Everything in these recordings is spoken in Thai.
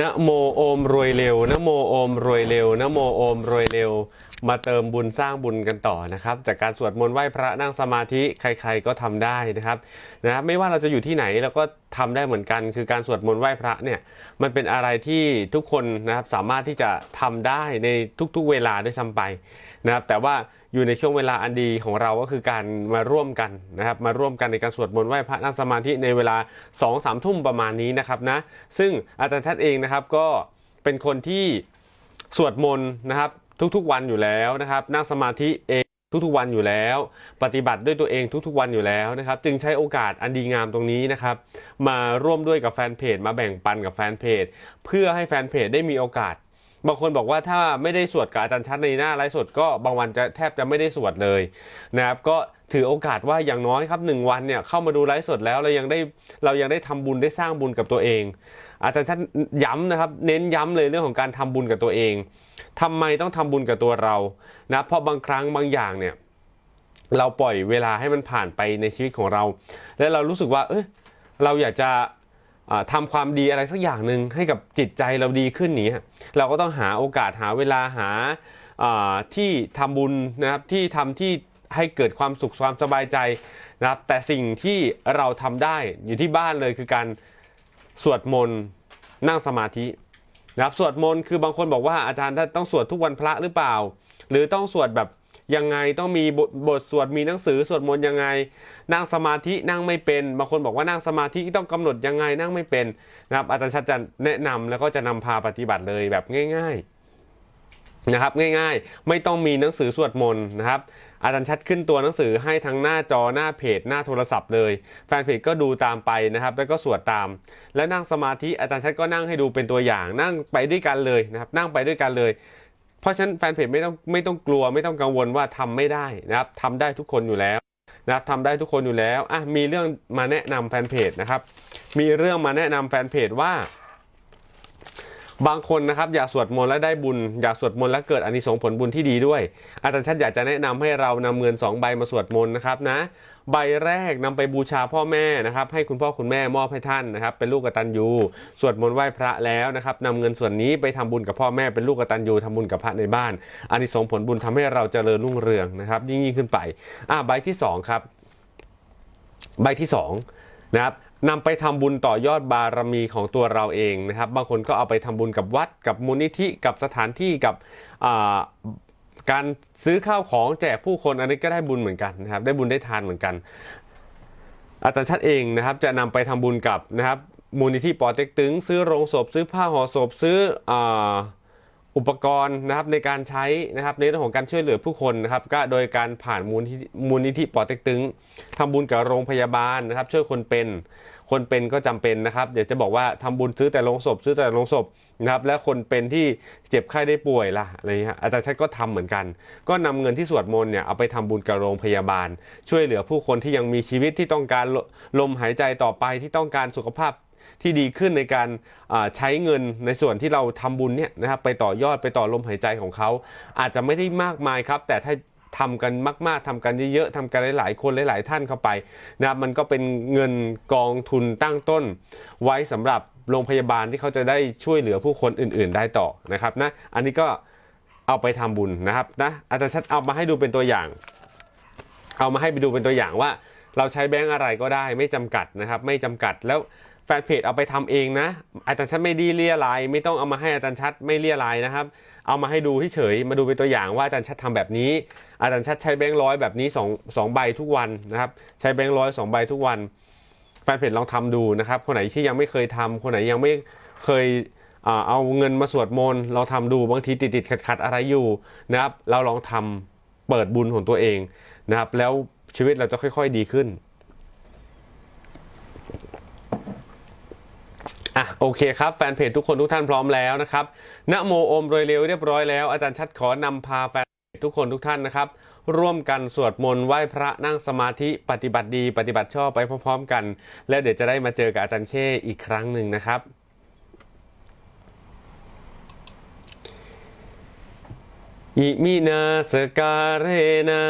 นะโมโอมรวยเร็วนะโมโอมรวยเร็วนะโมโอมรวยเร็ว มาเติมบุญสร้างบุญกันต่อนะครับ จากการสวดมนต์ไหว้พระนั่งสมาธิใคร ๆก็ทำได้นะครับนะไม่ว่าเราจะอยู่ที่ไหนเราก็ทำได้เหมือนกัน คือการสวดมนต์ไหว้พระเนี่ยมันเป็นอะไรที่ทุกคนนะครับสามารถที่จะทำได้ในทุกๆเวลาด้วยซ้ำไปนะครับแต่ว่า อยู่ในช่วงเวลาอันดีของเราก็คือการมาร่วมกันนะครับมาร่วมกันในการสวดมนต์ไหว้พระนั่งสมาธิในเวลา2อสามทุ่มประมาณนี้นะครับนะซึ่งอาจารย์ทัดเองนะครับก็เป็นคนที่สวดมนต์นะครับทุกๆวันอยู่แล้วนะครับ นั่งสมาธิเองทุกๆวันอยู่แล้ว ปฏิบัติด้วยตัวเองทุกๆวันอยู่แล้วนะครับ จึงใช้โอกาสอันดีงามตรงนี้นะครับ มาร่วมด้วยกับแฟนเพจมาแบ่งปันกับแฟนเพจ เพื่อให้แฟนเพจได้มีโอกาส บางคนบอกว่าถ้าไม่ได้สวดกับอาจารย์ชัดในหน้าไลฟ์สดก็บางวันจะแทบจะไม่ได้สวดเลยนะครับก็ถือโอกาสว่าอย่างน้อยครับหนึ่งวันเนี่ยเข้ามาดูไลฟ์สดแล้วเรายังได้เรายังได้ทำบุญได้สร้างบุญกับตัวเอง อาจารย์ชัดย้ำนะครับ เน้นย้ำเลยเรื่องของการทำบุญกับตัวเองทำไมต้องทำบุญกับตัวเรานะเพราะบางครั้งบางอย่างเนี่ยเราปล่อยเวลาให้มันผ่านไปในชีวิตของเรา และเรารู้สึกว่าเอยเราอยากจะ อ่าทำความดีอะไรสักอย่างหนึ่งให้กับจิตใจเราดีขึ้นนี้เราก็ต้องหาโอกาสหาเวลาหาที่ทำบุญนะครับที่ทำที่ให้เกิดความสุขความสบายใจนะครับ แต่สิ่งที่เราทำได้อยู่ที่บ้านเลยคือการสวดมนต์นั่งสมาธินะครับสวดมนต์คือบางคนบอกว่าอาจารย์ต้องสวดทุกวันพระหรือเปล่า หรือต้องสวดแบบยังไงต้องมีบทสวดมีหนังสือสวดมนต์ยังไง นั่งสมาธินั่งไม่เป็น บางคนบอกว่านั่งสมาธิต้องกำหนดยังไงนั่งไม่เป็นนะครับอาจารย์ชัดจะแนะนำแล้วก็จะนำพาปฏิบัติเลยแบบง่าย ๆนะครับ ง่ายๆ ไม่ต้องมีหนังสือสวดมนต์นะครับ อาจารย์ชัดขึ้นตัวหนังสือให้ทั้งหน้าจอหน้าเพจหน้าโทรศัพท์เลย แฟนเพจก็ดูตามไปนะครับ แล้วก็สวดตาม แล้วนั่งสมาธิอาจารย์ชัดก็นั่งให้ดูเป็นตัวอย่าง นั่งไปด้วยกันเลยนะครับ นั่งไปด้วยกันเลยเพราะฉะนั้นแฟนเพจไม่ต้องไม่ต้องกลัวไม่ต้องกังวลว่าทำไม่ได้นะครับทำได้ทุกคนอยู่แล้ว นะครับทำได้ทุกคนอยู่แล้วอะมีเรื่องมาแนะนำแฟนเพจนะครับ มีเรื่องมาแนะนำแฟนเพจว่า บางคนนะครับ อยากสวดมนต์และได้บุญ อยากสวดมนต์และเกิดอานิสงส์ผลบุญที่ดีด้วย อาจารย์ชัดอยากจะแนะนำให้เรานำเงิน2ใบมาสวดมนต์นะครับนะ ใบแรกนำไปบูชาพ่อแม่นะครับ ให้คุณพ่อคุณแม่มอบให้ท่านนะครับ เป็นลูกกตัญญูสวดมนต์ไหว้พระแล้วนะครับนำเงินส่วนนี้ไปทำบุญกับพ่อแม่เป็นลูกกตัญญูทำบุญกับพระในบ้านอานิสงส์ผลบุญทำให้เราเจริญรุ่งเรืองนะครับ ยิ่งยิ่งขึ้นไปอ่าใบที่สองครับใบที่สองนะครับนำไปทำบุญต่อยอดบารมีของตัวเราเองนะครับ บางคนก็เอาไปทำบุญกับวัดกับมูลนิธิกับสถานที่กับอ่า การซื้อข้าวของแจกผู้คนอันนี้ก็ได้บุญเหมือนกันนะครับ ได้บุญได้ทานเหมือนกัน อาจารย์ชัดเองนะครับจะนำไปทำบุญกับนะครับมูลนิธิปอเต็กตึง ซื้อโรงศพซื้อผ้าห่อศพซื้ออา อุปกรณ์นะครับในการใช้นะครับในเรื่องของการช่วยเหลือผู้คนนะครับก็โดยการผ่านมูลมูลนิธิปอเต็กตึงทำบุญกับโรงพยาบาลนะครับ ช่วยคนเป็นคนเป็นก็จำเป็นนะครับเดี๋ยวจะบอกว่าทำบุญซื้อแต่โรงศพ ซื้อแต่โรงศพนะครับและคนเป็นที่เจ็บไข้ได้ป่วยล่ะอะไรอย่างเงี้ยอาจารย์ชัดก็ทำเหมือนกัน ก็นำเงินที่สวดมนต์เนี่ยเอาไปทำบุญกับโรงพยาบาล ช่วยเหลือผู้คนที่ยังมีชีวิตที่ต้องการลลมหายใจต่อไปที่ต้องการสุขภาพ ที่ดีขึ้นในการใช้เงินในส่วนที่เราทำบุญเนี่ยนะครับไปต่อยอดไปต่อลมหายใจของเขา อาจจะไม่ได้มากมายครับ แต่ถ้าทำกันมาก ๆทำกันเยอะๆทำกันหลาย ๆ คนหลาย ๆ ท่านเข้าไปนะครับมันก็เป็นเงินกองทุนตั้งต้น ไว้สำหรับโรงพยาบาลที่เขาจะได้ช่วยเหลือผู้คนอื่น ๆ ได้ต่อนะครับนะอันนี้ก็เอาไปทำบุญนะครับนะอาจารย์ชัดเอามาให้ดูเป็นตัวอย่าง เอามาให้ไปดูเป็นตัวอย่างว่า เราใช้แบงก์อะไรก็ได้ไม่จำกัดนะครับ ไม่จำกัดแล้ว แฟนเพจเอาไปทำเองนะ อาจารย์ชัดไม่ดีเรียลายไม่ต้องเอามาให้อาจารย์ชัดไม่เรียลายนะครับ เอามาให้ดูเฉยมาดูเป็นตัวอย่างว่าอาจารย์ชัดทำแบบนี้ อาจารย์ชัดใช้แบงค์ร้อยแบบนี้2งใบทุกวันนะครับ ใช้แบงค์ร้อยสองใบทุกวัน แฟนเพจลองทำดูนะครับ คนไหนที่ยังไม่เคยทำคนไหนยังไม่เคยเอาเงินมาสวดมนต์เราทำดูบางทีติดติดขัดขัดอะไรอยู่นะครับ เราลองทำเปิดบุญของตัวเองนะครับ แล้วชีวิตเราจะค่อย ๆ ดีขึ้น อะโอเคครับ แฟนเพจทุกคนทุกท่านพร้อมแล้วนะครับนะโมโอมโดยเร็วเรียบร้อยแล้วอาจารย์ชัดขอนำพาแฟนเพจทุกคนทุกท่านนะครับ ร่วมกันสวดมนต์ไหว้พระนั่งสมาธิปฏิบัติดีปฏิบัติชอบไปพร้อมๆกัน และเดี๋ยวจะได้มาเจอกับอาจารย์เข้อีกครั้งหนึ่งนะครับอิมินาสการเรนะ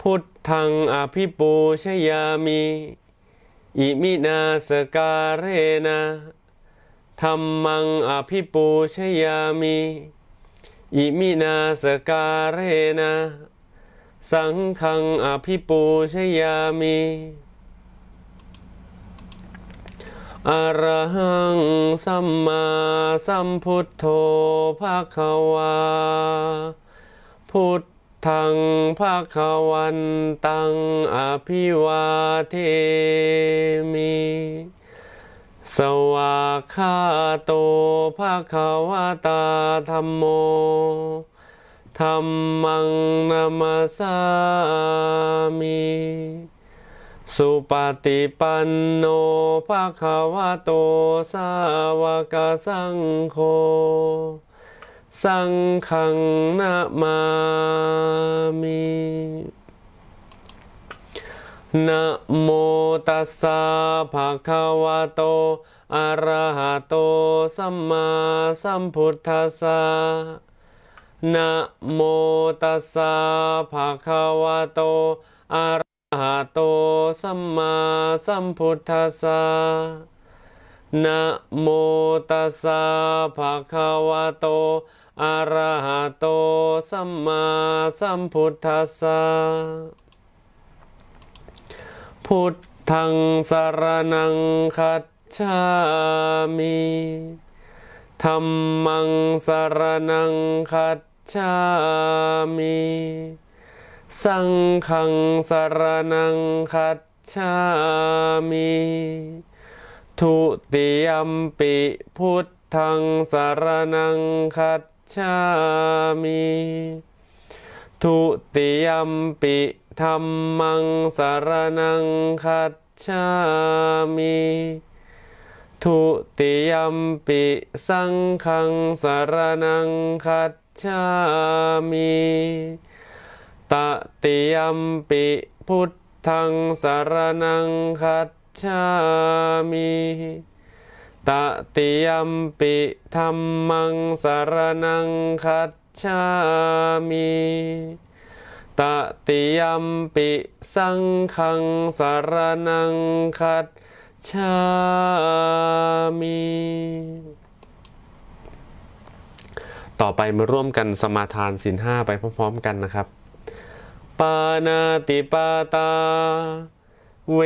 พุทธังอภิปูชยามิ อิมินาสการเรนะธรรมังอภิปูชยามิอิมินาสการเรนะสังฆังอภิปูชยามิอรหังสัมมาสัมพุทโธภาควาพุทธ ทังภาควันตังอภิวาเทมิ สวากาโตภาควตาธรรมโมธรรมังนามาสามิ สุปฏิปันโนภาควะโตสาวกสังโฆ สังฆังนามามินะโมตัสสะภะคะวะโต อะระหะโต สัมมาสัมพุทธัสสะนะโมตัสสะภะคะวะโต อะระหะโต สัมมาสัมพุทธัสสะนะโมตัสสะภะคะวะโต อะระหะโตสัมมาสัมพุทธัสสะพุทธังสารนังคัจฉามิธัมมังสารนังคัจฉามิสังฆังสารนังคัจฉามิทุติยมปิพุทธังสารนังคัจ ฉามิทุติยมปิธรรมังสารนังคัจฉามิทุติยมปิสังฆังสารนังคัจฉามิตติยมปิพุทธังสารนังคัจฉามิ ตติยมปิธรรมังสารนังคัจฉามิตติยมปิสังฆังสารนังคัจฉามิต่อไปมาร่วมกันสมาทานศีลห้าไปพร้อมๆกันนะครับ ปานาติปาตา เว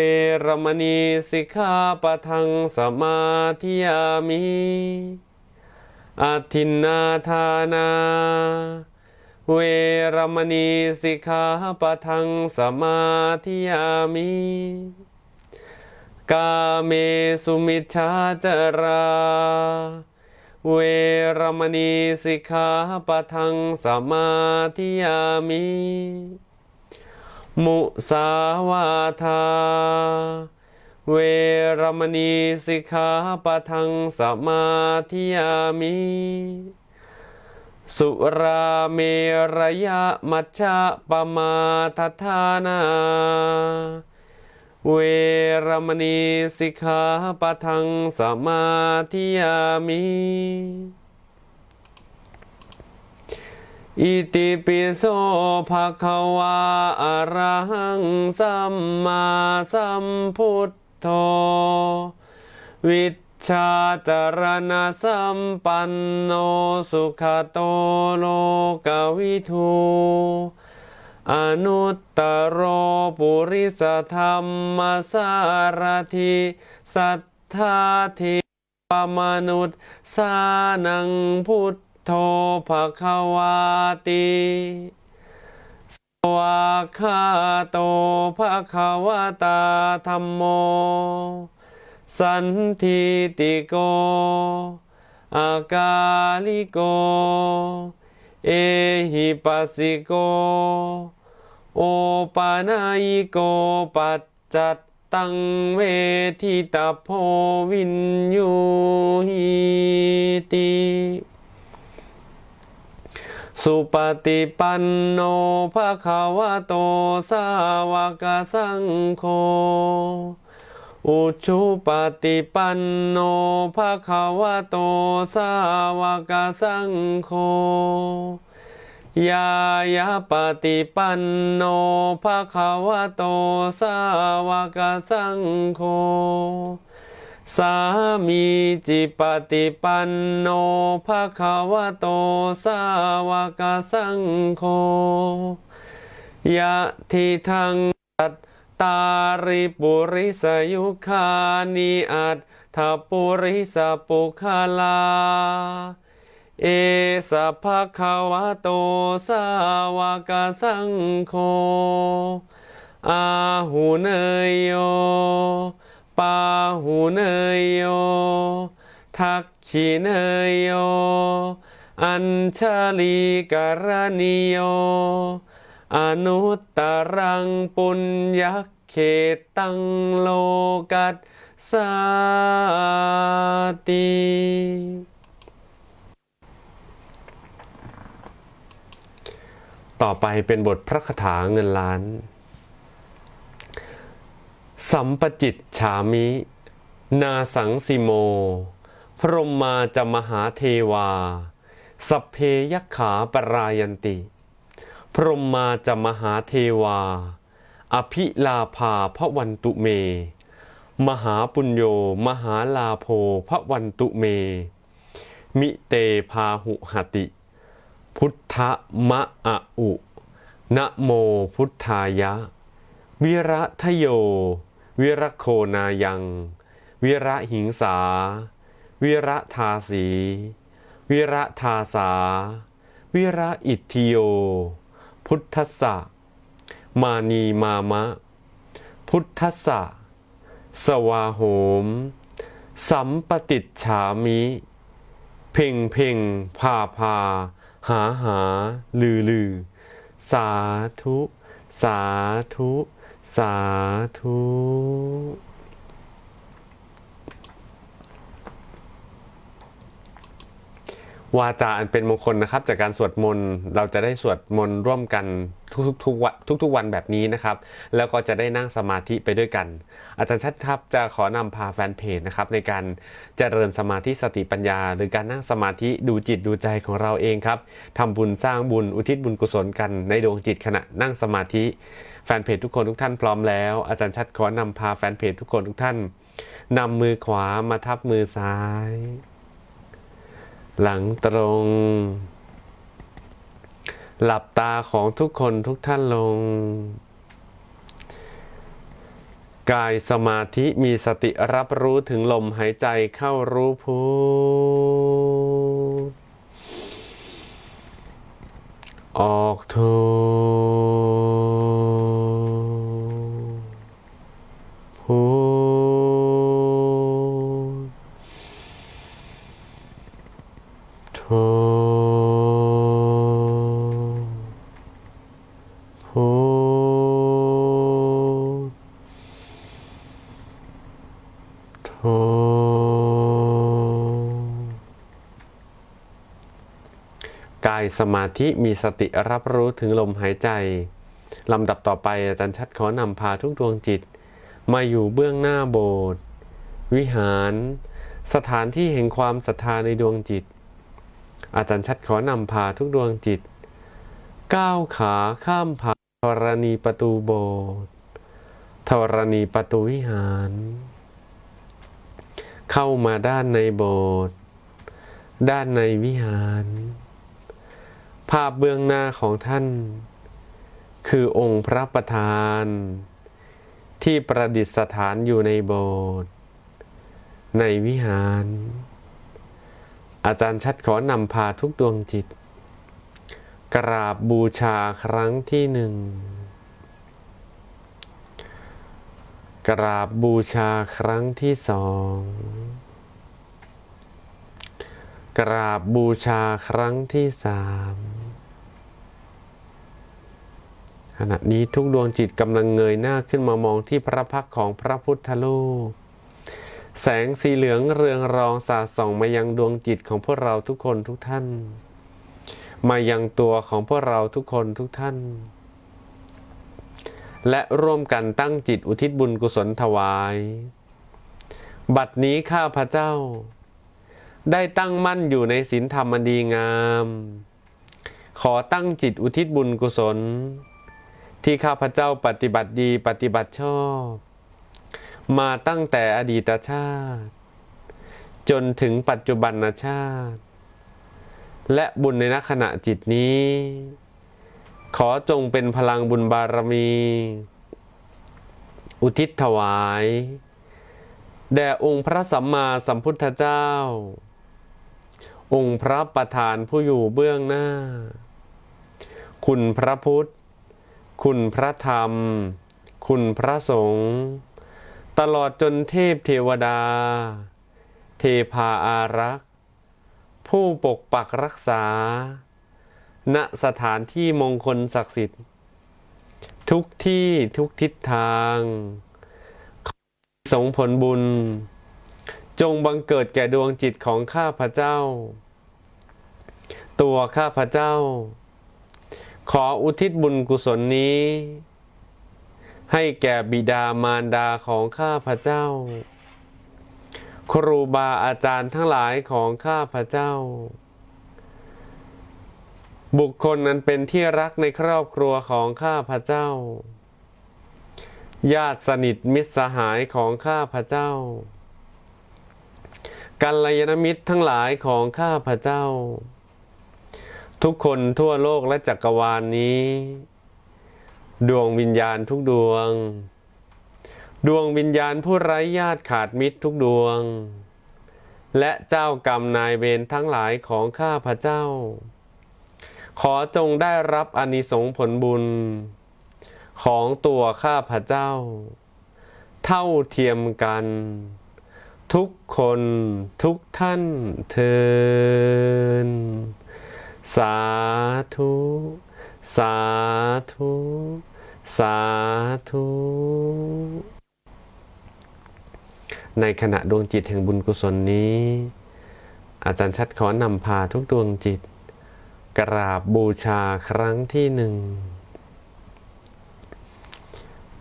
รมณีสิกขาปะทังสมาธิยามิอาทินนาทานา เวรมณีสิกขาปะทังสมาธิยามิ กาเมสุมิชาจรา เวรมณีสิกขาปะทังสมาธิยามิ มุสาวาทา เวรมณีสิกขาปะทังสมาธิยามิ สุราเมรยะมัชฌะปมาทฐานา เวรมณีสิกขาปะทังสมาธิยามิ อิติปิโสภะคะวาอะระหังสัมมาสัมพุทโธวิชชาจารณสัมปันโนสุขโตโลกวิทูอนุตตโรปุริสธรรมสารถิสัทธาทิปมนุษย์สานังพุท โธภควาติสวากาโตภควตาธรรมโม สันทิติโก อากาลิโก เอหิปัสสิโก โอปานายโกปัจจัตตังเวทิตาโพวินยูหิติ สุปฏิปันโนภะคะวะโตสาวกสังโฆ อุชุปฏิปันโนภะคะวะโตสาวกสังโฆ ยายาปฏิปันโนภะคะวะโตสาวกสังโฆ สามีจิปฏิปันโนภะคะวะโตสาวกสังโฆยะทิทังตัตตาริปุริสยุคานิอัตถปุริสปุคลา เอสภะคะวะโตสาวกสังโฆอาหูเนยโย ปาหูเนยโย ทักขีเนยโย อัญชลีกรณิโย อนุตตรังปุญญเขตังโลกัสสาติต่อไปเป็นบทพระคาถาเงินล้าน สัมปจิตฉามิ นาสังสิโม พรหมมาจะมหาเทวา สัพเพยักขาปรายันติ พรหมมาจะมหาเทวา อภิลาภาพระวันตุเม มหาปุญโญมหาลาโภพระวันตุเม มิเตพาหุหติ พุทธมะอะอุนะโมพุทธายะ วิระทโย วิรโคนายัง วิระหิงสา วิระทาสี วิระทาสา วิระอิทธิโย พุทธสะมานีมามะ พุทธสะสวาโหม สัมปติฉามิ เพ่งเพ่งพาพา หาหา ลือลือ สาธุ สาธุ สาธุวาจาอันเป็นมงคลนะครับ จากการสวดมนต์เราจะได้สวดมนต์ร่วมกัน ทุกๆวันทุกๆวันแบบนี้นะครับ แล้วก็จะได้นั่งสมาธิไปด้วยกัน อาจารย์ชัดครับจะขอนำพาแฟนเพจนะครับในการเจริญสมาธิสติปัญญา หรือการนั่งสมาธิดูจิตดูใจของเราเองครับทำบุญสร้างบุญอุทิศบุญกุศลกันในดวงจิตขณะนั่งสมาธิ แฟนเพจทุกคนทุกท่านพร้อมแล้ว อาจารย์ชัดขอนำพาแฟนเพจทุกคนทุกท่านนำมือขวามาทับมือซ้าย หลังตรง หลับตาของทุกคนทุกท่านลง กายสมาธิมีสติรับรู้ถึงลมหายใจเข้ารู้พูออกทู สมาธิมีสติรับรู้ถึงลมหายใจลำดับต่อไปอาจารย์ชัดขอนำพาทุกดวงจิต มาอยู่เบื้องหน้าโบสถ์วิหาร สถานที่แห่งความศรัทธาในดวงจิต อาจารย์ชัดขอนำพาทุกดวงจิต ก้าวขาข้ามผ่านธรณีประตูโบสถ์ธรณีประตูวิหาร เข้ามาด้านในโบสถ์ด้านในวิหาร ภาพเบื้องหน้าของท่าน คือองค์พระประธาน ที่ประดิษฐานอยู่ในโบสถ์ในวิหาร อาจารย์ชัดขอนำพาทุกดวงจิต กราบบูชาครั้งที่หนึ่ง กราบบูชาครั้งที่สอง กราบบูชาครั้งที่สาม ข ณะนี้ทุกดวงจิตกำลังเงยหน้าขึ้นมามองที่พระพักของพระพุทธรูปแสงสีเหลืองเรืองรองสาดส่องมายังดวงจิตของพวกเราทุกคนทุกท่าน มายังตัวของพวกเราทุกคนทุกท่าน และร่วมกันตั้งจิตอุทิศบุญกุศลถวาย บัดนี้ข้าพระเจ้า ได้ตั้งมั่นอยู่ในศีลธรรมอันดีงาม ขอตั้งจิตอุทิศบุญกุศล ที่ข้าพเจ้าปฏิบัติดีปฏิบัติชอบ มาตั้งแต่อดีตชาติ จนถึงปัจจุบันชาติ และบุญในณขณะจิตนี้ ขอจงเป็นพลังบุญบารมี อุทิศถวาย แด่องค์พระสัมมาสัมพุทธเจ้า องค์พระประธานผู้อยู่เบื้องหน้า คุณพระพุทธ คุณพระธรรม คุณพระสงฆ์ตลอดจนเทพเทวดา เทพาอารักษ์ ผู้ปกปักรักษา ณสถานที่มงคลศักดิ์สิทธิ์ ทุกที่ทุกทิศทางส่งผลบุญ จงบังเกิดแก่ดวงจิตของข้าพเจ้า ตัวข้าพเจ้า ขออุทิศบุญกุศลนี้ ให้แก่บิดามารดาของข้าพเจ้า ครูบาอาจารย์ทั้งหลายของข้าพเจ้า บุคคลนั้นเป็นที่รักในครอบครัวของข้าพเจ้า ญาติสนิทมิตรสหายของข้าพเจ้ากัลยาณมิตรทั้งหลายของข้าพเจ้า ทุกคนทั่วโลกและจักรวาลนนี้ ดวงวิญญาณทุกดวง ดวงวิญญาณผู้ไร้ญาติขาดมิตรทุกดวง และเจ้ากรรมนายเวรทั้งหลายของข้าพระเจ้า ขอจงได้รับอานิสงส์ผลบุญ ของตัวข้าพระเจ้า เท่าเทียมกันทุกคนทุกท่านเทิน สาธุ สาธุ สาธุ ในขณะดวงจิตแห่งบุญกุศลนี้ อาจารย์ชัดขอนำพาทุกดวงจิต กราบบูชาครั้งที่หนึ่ง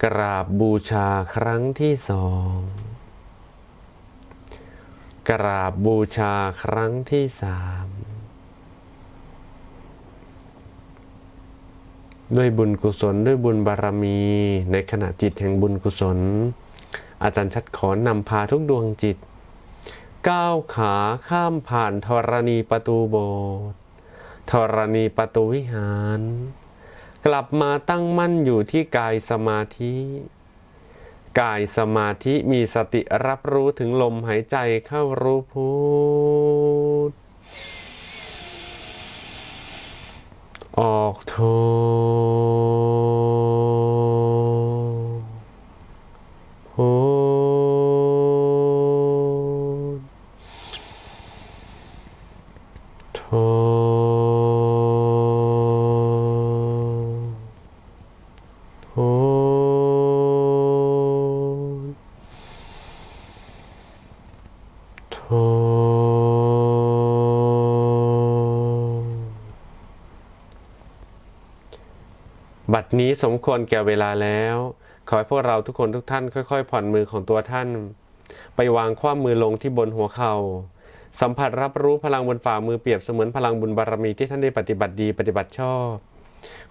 กราบบูชาครั้งที่สอง กราบบูชาครั้งที่สาม ด้วยบุญกุศล ด้วยบุญบารมี ในขณะจิตแห่งบุญกุศล อาจารย์ชัดขอนำพาทุกดวงจิต ก้าวขาข้ามผ่านธรณีประตูโบสถ์ธรณีประตูวิหาร กลับมาตั้งมั่นอยู่ที่กายสมาธิ กายสมาธิมีสติรับรู้ถึงลมหายใจเข้ารู้พุทออกโท บัดนี้สมควรแก่เวลาแล้ว ขอให้พวกเราทุกคนทุกท่านค่อยๆ ผ่อนมือของตัวท่าน ไปวางความมือลงที่บนหัวเขา่าสัมผัสรับรู้พลังบนฝ่ามือเปรียบเสมือนพลังบุญบารมีที่ท่านได้ปฏิบัติดีปฏิบัติชอบ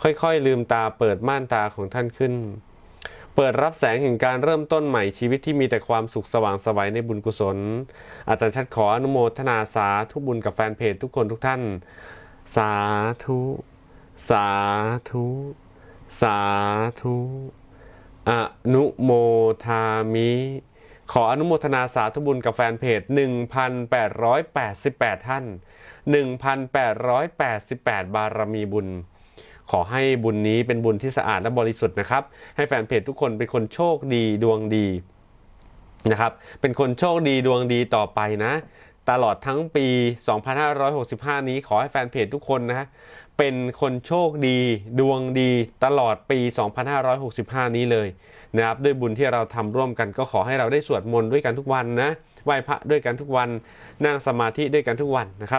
ค่อยๆ ลืมตาเปิดม่านตาของท่านขึ้น เปิดรับแสงแห่งการเริ่มต้นใหม่ชีวิตที่มีแต่ความสุขสว่างสวัยในบุญกุศล อาจารย์ชัดขออนุโมทนาสาธุบุญกับแฟนเพจทุกคนทุกท่าน สาธุ สาธุ สาธุอนุโมทามิ ขออนุโมทนาสาธุบุญกับแฟนเพจ 1,888 ท่าน 1,888 บารมีบุญ ขอให้บุญนี้เป็นบุญที่สะอาดและบริสุทธิ์นะครับ ให้แฟนเพจทุกคนเป็นคนโชคดีดวงดีนะครับ เป็นคนโชคดีดวงดีต่อไปนะ ตลอดทั้งปี 2565 นี้ขอให้แฟนเพจทุกคนนะ เป็นคนโชคดีดวงดีตลอดปี 2565 นี้เลยนะครับด้วยบุญที่เราทำร่วมกันก็ขอให้เราได้สวดมนต์ด้วยกันทุกวันนะไหว้พระด้วยกันทุกวันนั่งสมาธิด้วยกันทุกวันนะครับ